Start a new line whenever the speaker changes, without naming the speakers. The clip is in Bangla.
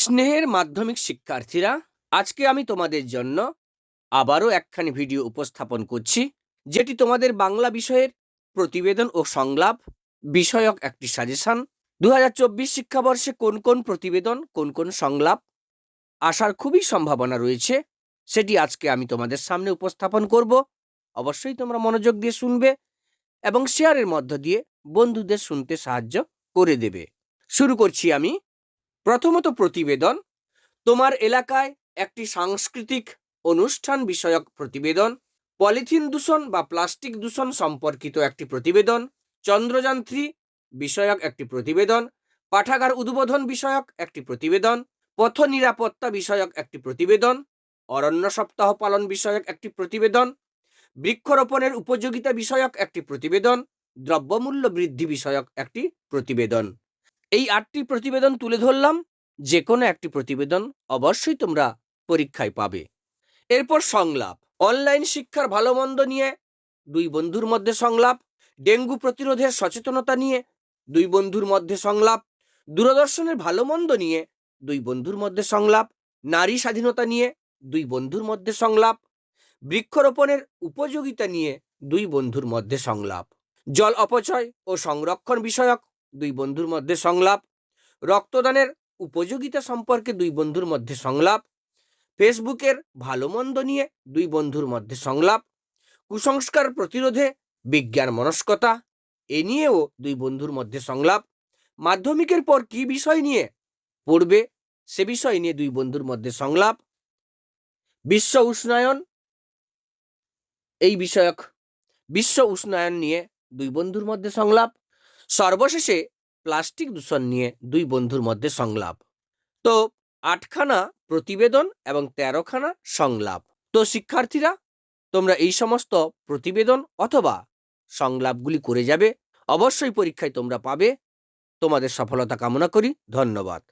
স্নেহের মাধ্যমিক শিক্ষার্থীরা, আজকে আমি তোমাদের জন্য আবারও একখানি ভিডিও উপস্থাপন করছি, যেটি তোমাদের বাংলা বিষয়ের প্রতিবেদন ও সংলাপ বিষয়ক একটি সাজেশন দু শিক্ষাবর্ষে কোন কোন প্রতিবেদন, কোন কোন সংলাপ আসার খুবই সম্ভাবনা রয়েছে, সেটি আজকে আমি তোমাদের সামনে উপস্থাপন করব। অবশ্যই তোমরা মনোযোগ দিয়ে শুনবে এবং শেয়ারের মধ্য দিয়ে বন্ধুদের শুনতে সাহায্য করে দেবে। শুরু করছি আমি। প্রথমত প্রতিবেদন, তোমার এলাকায় একটি সাংস্কৃতিক অনুষ্ঠান বিষয়ক প্রতিবেদন, পলিথিন দূষণ বা প্লাস্টিক দূষণ সম্পর্কিত একটি প্রতিবেদন চন্দ্রযান থ্রি বিষয়ক একটি প্রতিবেদন, পাঠাগার উদ্বোধন বিষয়ক একটি প্রতিবেদন, পথ নিরাপত্তা বিষয়ক একটি প্রতিবেদন, অরণ্য সপ্তাহ পালন বিষয়ক একটি প্রতিবেদন, বৃক্ষরোপণের উপযোগিতা বিষয়ক একটি প্রতিবেদন, দ্রব্যমূল্য বৃদ্ধি বিষয়ক একটি প্রতিবেদন। এই আটটি প্রতিবেদন তুলে ধরলাম। যে কোনো একটি প্রতিবেদন অবশ্যই তোমরা পরীক্ষায় পাবে। এরপর সংলাপ। অনলাইন শিক্ষার ভালো মন্দ নিয়ে, দুই বন্ধুর মধ্যে সংলাপ। ডেঙ্গু প্রতিরোধের সচেতনতা নিয়ে, দুই বন্ধুর মধ্যে সংলাপ। দূরদর্শনের ভালো মন্দ নিয়ে, দুই বন্ধুর মধ্যে সংলাপ। নারী স্বাধীনতা নিয়ে, দুই বন্ধুর মধ্যে সংলাপ। বৃক্ষরোপণের উপযোগিতা নিয়ে, দুই বন্ধুর মধ্যে সংলাপ। জল অপচয় ও সংরক্ষণ বিষয়ক দুই বন্ধুর মধ্যে সংলাপ, রক্তদানের উপযোগিতা সম্পর্কে দুই বন্ধুর মধ্যে সংলাপ, ফেসবুকের ভালো মন্দ নিয়ে দুই বন্ধুর মধ্যে সংলাপ, কুসংস্কার প্রতিরোধে বিজ্ঞান মনস্কতা, এ নিয়েও দুই বন্ধুর মধ্যে সংলাপ, মাধ্যমিকের পর কি বিষয় নিয়ে পড়বে সে বিষয় নিয়ে দুই বন্ধুর মধ্যে সংলাপ, বিশ্ব উষ্ণায়ন, এই বিষয়ক বিশ্ব উষ্ণায়ন নিয়ে দুই বন্ধুর মধ্যে সংলাপ সর্বশেষে প্লাস্টিক দূষণ নিয়ে দুই বন্ধুর মধ্যে সংলাপ। তো আটখানা প্রতিবেদন এবং তেরোখানা সংলাপ। তো শিক্ষার্থীরা, তোমরা এই সমস্ত প্রতিবেদন অথবা সংলাপগুলি করে যাবে। অবশ্যই পরীক্ষায় তোমরা পাবে। তোমাদের সফলতা কামনা করি। ধন্যবাদ।